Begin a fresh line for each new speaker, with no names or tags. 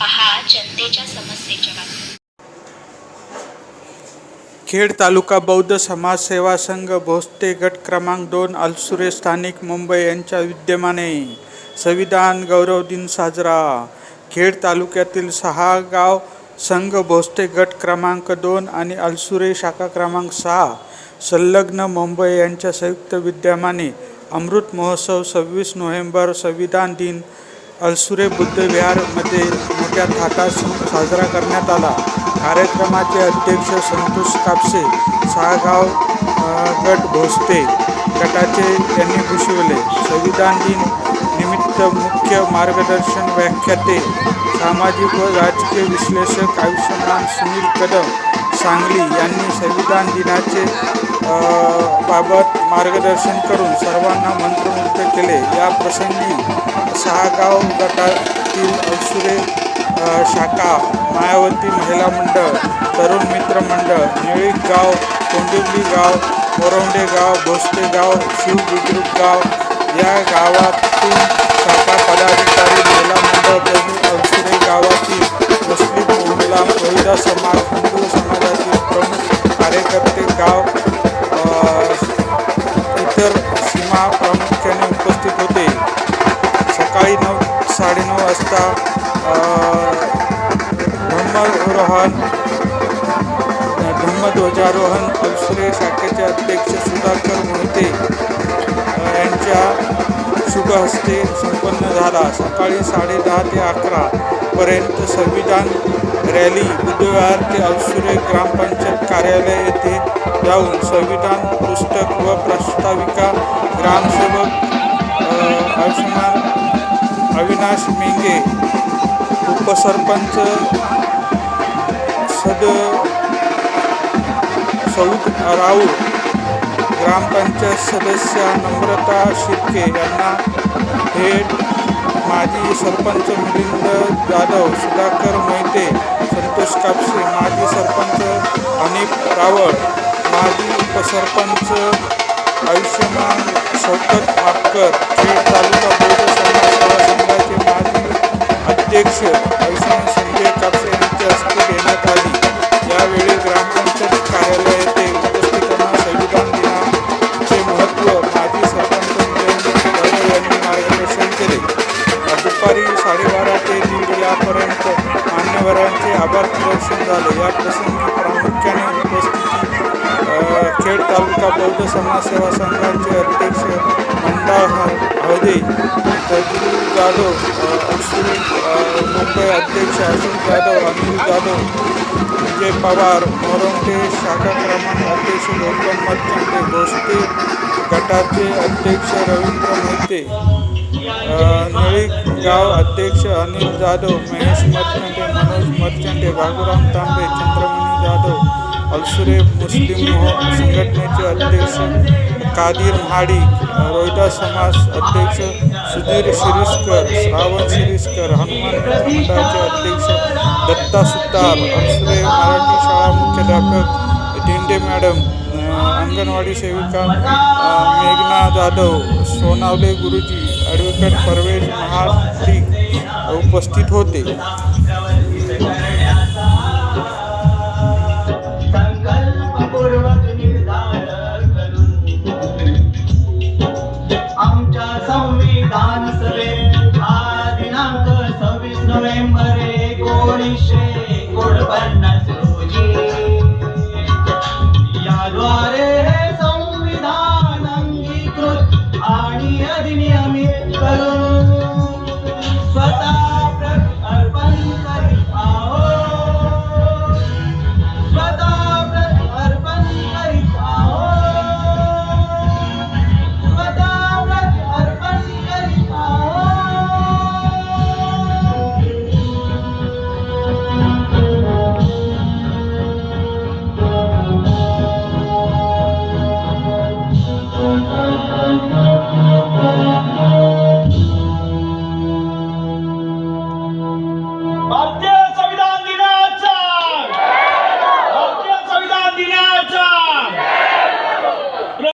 पहा जनतेच्या समस्येच्या बातम्या
खेड तालुका बौद्ध समाज सेवा संघ भोसते गट क्रमांक दोन अलसुरे स्थानिक मुंबई यांच्या विद्यमाने संविधान गौरव दिन साजरा. खेड तालुक्यातील सहा गाव संघ भोसते गट क्रमांक दोन आणि अलसुरे शाखा क्रमांक सहा संलग्न मुंबई यांच्या संयुक्त विद्यमाने अमृत महोत्सव सव्वीस नोव्हेंबर संविधान दिन अलसुरे बुद्ध विहारमध्ये मोठ्या थाटात साजरा करण्यात आला. कार्यक्रमाचे अध्यक्ष संतोष कापसे सहागाव गट भोसते गटाचे त्यांनी घोषवले संविधान दिन निमित्त मुख्य मार्गदर्शन व्याख्याते सामाजिक व राजकीय विश्लेषक आयुष्यमान सुनील कदम सांगली यांनी संविधान दिनाचे बाबत मार्गदर्शन करून सर्वांना मंत्रमुग्ध केले. या प्रसंगी सहागाव गटातील असुरे शाखा मायावती महिला मंडळ तरुण मित्र मंडळ निळी गाव कोंडिवली गाव कोरवडे गाव भोसते गाव शिवबुद्रुक गाव या गावातील शाखा पदाधिकारी महिला मंडळ प्रमुख असुरे गावातील मुस्लिम महिला महिला समाज हिंदू कार्यकर्ते गाव इतर सीमा प्रामुख्याने उपस्थित होते. सकाळी नऊ साडेनऊ वाजता अ, धम्मरोहण धम्मध्वजारोहण अलसुरे शाखेचे अध्यक्ष सुधाकर मोहिते यांच्या शुभ हस्ते संपन्न झाला. सकाळी साडेदहा ते अकरा पर्यंत संविधान रॅली बुधवार ते अवसुरे ग्रामपंचायत कार्यालय येथे जाऊन संविधान पुस्तक व प्रास्ताविका ग्रामसेवक अ, आयुष्यमान अविनाश मेंगे उपसरपंच सद सौद राऊत ग्रामपंचायत सदस्य नम्रता शिर्के यांना भेट माजी सरपंच मिलिंद जाधव सुधाकर रावळ माजी उपसरपंच आयुष्यमान शौकत आपकर खेड तालुका बौद्ध समाज सेवा संघाचे माजी अध्यक्ष आयुष्यमान संजय कापसे यांच्या हस्ते देण्यात आली. यावेळी ग्रामपंचायत कार्यालय येथे उपस्थितांना संविधान दिनाचे महत्त्व माजी सरपंच यांनी मार्गदर्शन केले. दुपारी साडेबारा ते दीड यापर्यंत मान्यवरांचे आभार प्रदर्शन झाले. या प्रसंगी प्रामुख्याने खेड तालुका बौद्ध समाज सेवा संघाचे अध्यक्ष हळदे फजलू जाधव अ, अलसुरे अ, मुंबई अध्यक्ष अशोक जाधव अनिल जाधव विजय पवार मोरंटे शाखा क्रमांक अध्यक्ष गौतम मर्चंटे भोसते गटाचे अध्यक्ष रवींद्र मोहिते गाव अध्यक्ष अनिल जाधव महेश मर्चंटे मनोज मर्चंटे भागुराम तांबे चंद्रमणी जाधव अलसुरे मुस्लिम हो, संघटनेचे अध्यक्ष कादिर महाडी रोहिता समाज अध्यक्ष सुधीर शिरीषकर श्रावण शिरीषकर हनुमान मंडळाचे अध्यक्ष दत्ता सुतार अलसुरे मराठी शाळा मुख्याध्यापक दिंडे मॅडम अंगणवाडी सेविका मेघना जाधव सोनावले गुरुजी ॲडव्होकेट परवेज महाडिक उपस्थित होते.
सव्वीस नोव्हेंबर